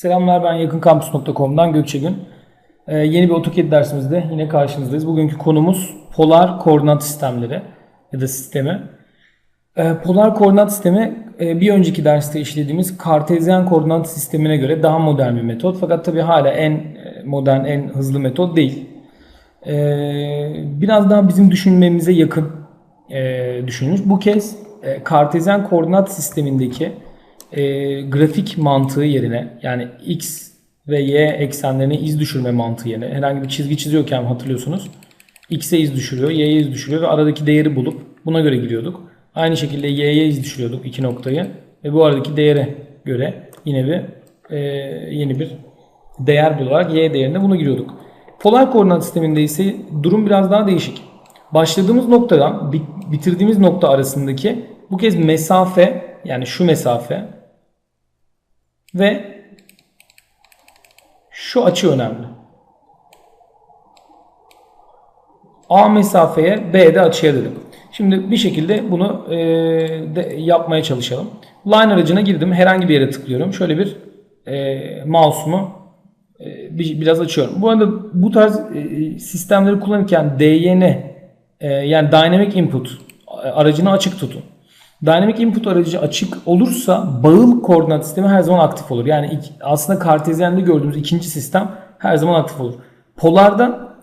Selamlar ben yakınkampüs.com'dan Gökçe Ee, yeni bir AutoCAD dersimizde yine karşınızdayız. Bugünkü konumuz polar koordinat sistemleri ya da sistemi. Ee, polar koordinat sistemi e, bir önceki derste işlediğimiz kartezyen koordinat sistemine göre daha modern bir metot. Fakat tabii hala en e, modern, en hızlı metot değil. Ee, biraz daha bizim düşünmemize yakın e, düşünülmüş. Bu kez e, kartezyen koordinat sistemindeki e, grafik mantığı yerine yani x ve y eksenlerine iz düşürme mantığı yerine herhangi bir çizgi çiziyorken hatırlıyorsunuz x'e iz düşürüyor, y'ye iz düşürüyor ve aradaki değeri bulup buna göre giriyorduk. Aynı şekilde y'ye iz düşürüyorduk iki noktayı ve bu aradaki değere göre yine bir e, yeni bir değer bularak y değerine bunu giriyorduk. Polar koordinat sisteminde ise durum biraz daha değişik. Başladığımız noktadan bitirdiğimiz nokta arasındaki bu kez mesafe yani şu mesafe ve şu açı önemli. A mesafeye B de açıya dedim. Şimdi bir şekilde bunu e, de yapmaya çalışalım. Line aracına girdim. Herhangi bir yere tıklıyorum. Şöyle bir e, mouse'umu e, bir, biraz açıyorum. Bu arada bu tarz e, sistemleri kullanırken DYN e, yani Dynamic Input aracını açık tutun. Dynamic input aracı açık olursa bağıl koordinat sistemi her zaman aktif olur. Yani aslında kartezyende gördüğümüz ikinci sistem her zaman aktif olur. Polarda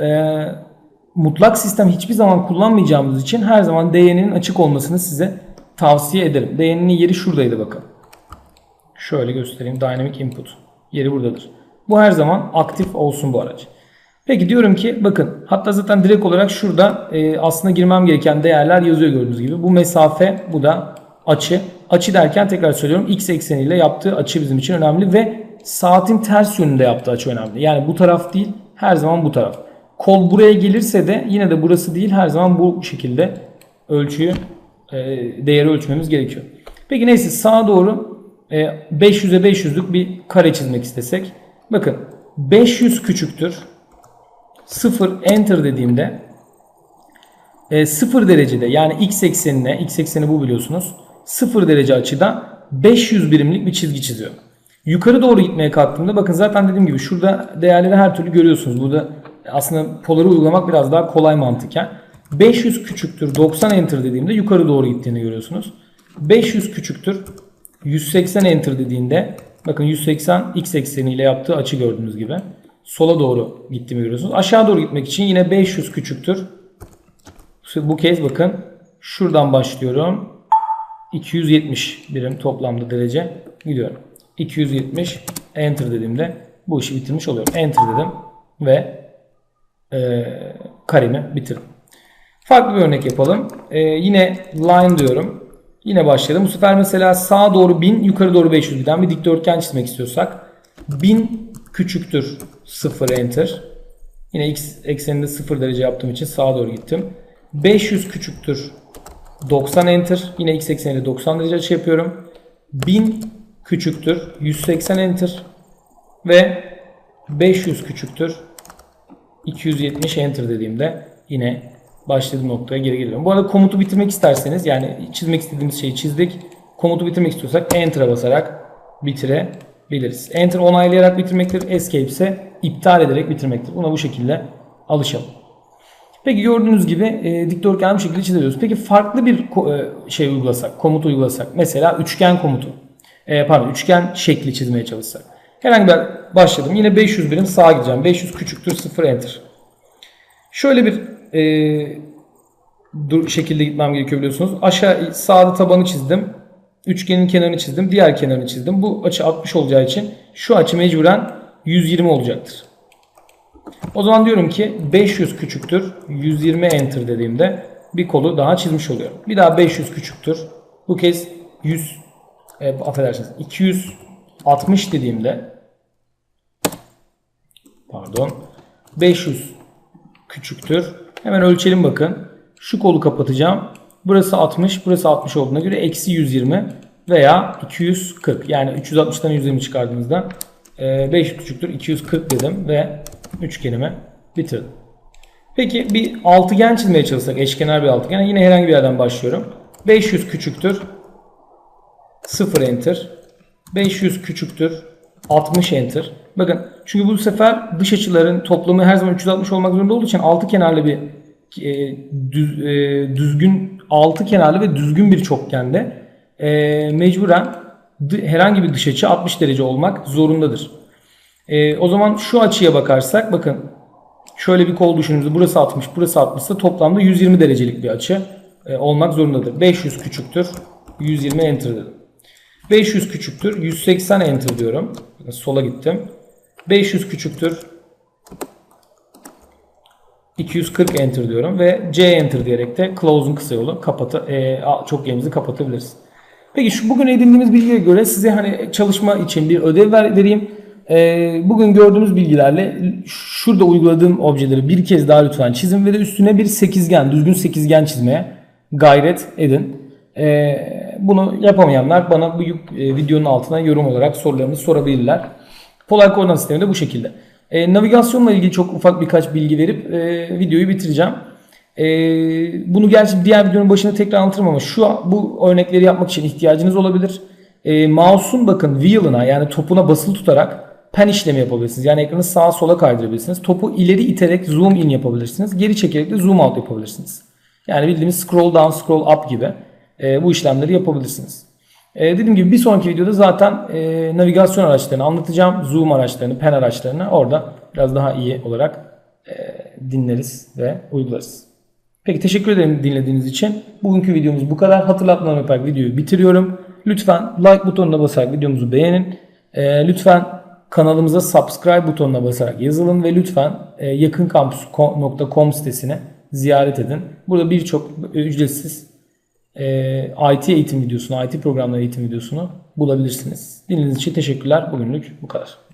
e, mutlak sistem hiçbir zaman kullanmayacağımız için her zaman DN'nin açık olmasını size tavsiye ederim. DN'nin yeri şuradaydı bakın. Şöyle göstereyim. Dynamic input. Yeri buradadır. Bu her zaman aktif olsun bu araç. Peki diyorum ki bakın hatta zaten direkt olarak şurada e, aslında girmem gereken değerler yazıyor gördüğünüz gibi. Bu mesafe bu da açı. Açı derken tekrar söylüyorum x ekseniyle yaptığı açı bizim için önemli ve saatin ters yönünde yaptığı açı önemli. Yani bu taraf değil her zaman bu taraf. Kol buraya gelirse de yine de burası değil her zaman bu şekilde ölçüyü e, değeri ölçmemiz gerekiyor. Peki neyse sağa doğru e, 500'e 500'lük bir kare çizmek istesek. Bakın 500 küçüktür 0 enter dediğimde e, 0 derecede yani x eksenine x ekseni bu biliyorsunuz 0 derece açıda 500 birimlik bir çizgi çiziyor. Yukarı doğru gitmeye kalktığımda bakın zaten dediğim gibi şurada değerleri her türlü görüyorsunuz. Burada aslında poları uygulamak biraz daha kolay mantıken. 500 küçüktür 90 enter dediğimde yukarı doğru gittiğini görüyorsunuz. 500 küçüktür 180 enter dediğinde bakın 180 x ekseniyle yaptığı açı gördüğünüz gibi sola doğru gittiğimi görüyorsunuz. Aşağı doğru gitmek için yine 500 küçüktür. Bu kez bakın şuradan başlıyorum. 270 birim toplamda derece gidiyorum. 270 enter dediğimde bu işi bitirmiş oluyorum. Enter dedim ve e, karemi bitirdim. Farklı bir örnek yapalım. E, yine line diyorum. Yine başlayalım. Bu sefer mesela sağa doğru 1000 yukarı doğru 500 giden bir dikdörtgen çizmek istiyorsak 1000 küçüktür 0 enter. Yine x ekseninde 0 derece yaptığım için sağa doğru gittim. 500 küçüktür 90 enter. Yine x ekseninde 90 derece açı yapıyorum. 1000 küçüktür 180 enter. Ve 500 küçüktür 270 enter dediğimde yine başladığım noktaya geri geliyorum. Bu arada komutu bitirmek isterseniz yani çizmek istediğimiz şeyi çizdik. Komutu bitirmek istiyorsak enter'a basarak bitire biliriz. Enter onaylayarak bitirmektir. Escape ise iptal ederek bitirmektir. Buna bu şekilde alışalım. Peki gördüğünüz gibi e, dikdörtgen bir şekilde çiziyoruz. Peki farklı bir e, şey uygulasak, komut uygulasak. Mesela üçgen komutu. E, pardon üçgen şekli çizmeye çalışsak. Herhangi bir başladım. Yine 500 birim sağa gideceğim. 500 küçüktür 0 enter. Şöyle bir e, dur, şekilde gitmem gerekiyor biliyorsunuz. Aşağı sağda tabanı çizdim. Üçgenin kenarını çizdim. Diğer kenarını çizdim. Bu açı 60 olacağı için şu açı mecburen 120 olacaktır. O zaman diyorum ki 500 küçüktür 120 enter dediğimde bir kolu daha çizmiş oluyorum. Bir daha 500 küçüktür. Bu kez 100 e, affedersiniz 260 dediğimde pardon 500 küçüktür. Hemen ölçelim bakın. Şu kolu kapatacağım. Burası 60, burası 60 olduğuna göre eksi 120 veya 240. Yani 360'dan 120 çıkardığınızda 5 e, küçüktür 240 dedim ve üçgenimi bitirdim. Peki bir altıgen çizmeye çalışsak eşkenar bir altıgen yine herhangi bir yerden başlıyorum. 500 küçüktür 0 enter. 500 küçüktür 60 enter. Bakın çünkü bu sefer dış açıların toplamı her zaman 360 olmak zorunda olduğu için altı kenarlı bir e, düz, e, düzgün altı kenarlı ve düzgün bir çokgende e, mecburen herhangi bir dış açı 60 derece olmak zorundadır. E, o zaman şu açıya bakarsak bakın şöyle bir kol düşündüğümüzde burası 60 burası 60 ise toplamda 120 derecelik bir açı e, olmak zorundadır. 500 küçüktür 120 enter dedim. 500 küçüktür 180 enter diyorum. Sola gittim. 500 küçüktür 240 enter diyorum ve C enter diyerek de close'un kısa yolu kapatı e, çokgenimizi kapatabiliriz. Peki şu bugün edindiğimiz bilgiye göre size hani çalışma için bir ödev ver, vereyim. E, bugün gördüğümüz bilgilerle şurada uyguladığım objeleri bir kez daha lütfen çizin ve de üstüne bir sekizgen, düzgün sekizgen çizmeye gayret edin. E, bunu yapamayanlar bana bu e, videonun altına yorum olarak sorularını sorabilirler. Polar koordinat sistemi de bu şekilde. E, navigasyonla ilgili çok ufak birkaç bilgi verip e, videoyu bitireceğim. E, bunu gerçi diğer videonun başında tekrar anlatırım ama şu bu örnekleri yapmak için ihtiyacınız olabilir. E, mouse'un bakın wheel'ına yani topuna basılı tutarak pen işlemi yapabilirsiniz. Yani ekranı sağa sola kaydırabilirsiniz. Topu ileri iterek zoom in yapabilirsiniz. Geri çekerek de zoom out yapabilirsiniz. Yani bildiğimiz scroll down, scroll up gibi e, bu işlemleri yapabilirsiniz. E, dediğim gibi bir sonraki videoda zaten e, navigasyon araçlarını anlatacağım. Zoom araçlarını, pen araçlarını orada biraz daha iyi olarak e, dinleriz ve uygularız. Peki teşekkür ederim dinlediğiniz için. Bugünkü videomuz bu kadar. Hatırlatmalarımı yaparak videoyu bitiriyorum. Lütfen like butonuna basarak videomuzu beğenin. E, lütfen kanalımıza subscribe butonuna basarak yazılın ve lütfen e, yakınkampüs.com sitesini ziyaret edin. Burada birçok ücretsiz e, IT eğitim videosunu, IT programları eğitim videosunu bulabilirsiniz. Dinlediğiniz için teşekkürler. Bugünlük bu kadar.